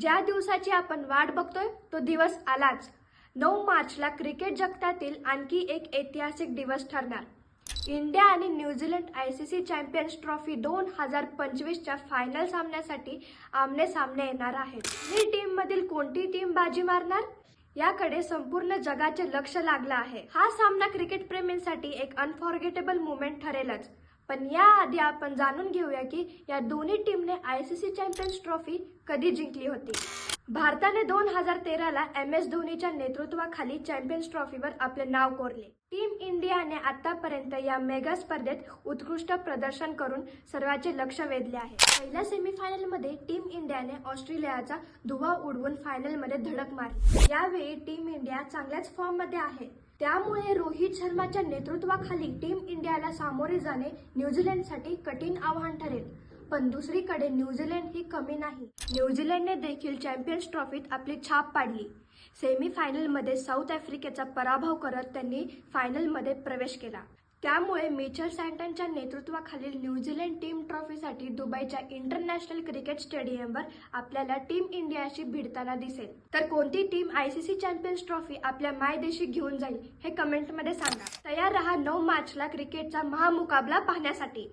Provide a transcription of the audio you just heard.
ज्या दिवसाची आपण वाट बघतोय तो दिवस आलाच. नऊ मार्चला क्रिकेट जगतातील आणखी एक ऐतिहासिक दिवस ठरणार. इंडिया आणि New Zealand I C C champions trophy दोन हजार पंचवीसच्या फायनल सामन्यासाठी आमने सामने येणार आहेत. ही टीममधील कोणती टीम बाजी मारणार? याकडे संपूर्ण जगाचे लक्ष लागलं आहे. हा सामना क्रिकेट प्रेमींसाठी एक अनफॉर्गेटेबल मुवमेंट ठरेलच. पण याआधी आपण जाणून घेऊया की या दोन्ही टीमने I C C champions trophy कधी जिंकली होती. भारताने दोन हजार तेराला एम एस धोनीच्या नेतृत्वाखाली चॅम्पियन्स ट्रॉफीवर आपले नाव कोरले. टीम इंडियाने आतापर्यंत या मेगा स्पर्धेत उत्कृष्ट प्रदर्शन करून सर्वांचे लक्ष वेधले आहे. पहिल्या सेमीफायनलमध्ये टीम इंडियाने ऑस्ट्रेलियाचा धुवा उडवून फायनलमध्ये धडक मारली. यावेळी टीम इंडिया चांगल्याच फॉर्ममध्ये आहे. त्यामुळे रोहित शर्माच्या नेतृत्वाखाली टीम इंडियाला सामोरे जाणे न्यूझीलंडसाठी कठीण आव्हान ठरेल. पण दुसरीकडे न्यूझीलंड ही कमी नाही. न्यूझीलंडने देखील चॅम्पियन्स ट्रॉफीत आपली छाप पाडली. सेमीफायनलमध्ये साऊथ आफ्रिकेचा पराभव करत त्यांनी फायनलमध्ये प्रवेश केला. त्यामुळे मिचल सँटनच्या नेतृत्वाखालील न्यूझीलंड टीम ट्रॉफीसाठी दुबईच्या इंटरनॅशनल क्रिकेट स्टेडियमवर आपल्याला टीम इंडियाशी भिडताना दिसेल. तर कोणती team I C C champions trophy आपल्या मायदेशी घेऊन जाईल हे कमेंटमध्ये सांगा. तयार रहा नऊ मार्चला क्रिकेटचा महामुकाबला पाहण्यासाठी.